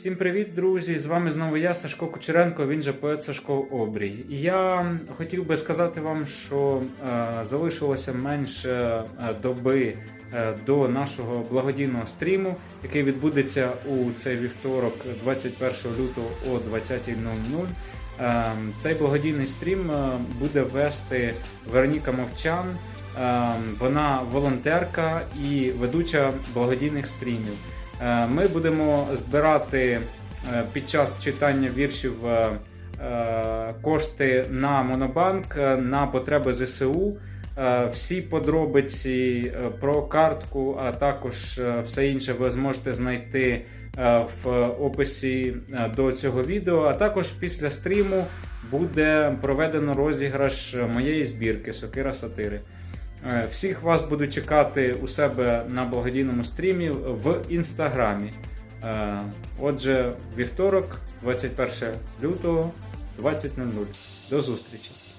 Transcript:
Всім привіт, друзі! З вами знову я, Сашко Кучеренко, він же поет Сашко Обрій. Я хотів би сказати вам, що е, залишилося менше е, доби е, до нашого благодійного стріму, який відбудеться у цей вівторок, 21 лютого о 20.00. Е, цей благодійний стрім е, буде вести Вероніка Мовчан. Е, Вона волонтерка і ведуча благодійних стрімів. Е, Ми будемо збирати е, під час читання віршів е, кошти на Монобанк на потреби ЗСУ. Всі подробиці про картку, а також все інше ви зможете знайти в описі до цього відео. А також після стріму буде проведено розіграш моєї збірки Сокира Сатири. Е, Всіх вас буду чекати у себе на благодійному стрімі в інстаграмі. Е, Отже, вівторок, 21 лютого, 20.00. До зустрічі!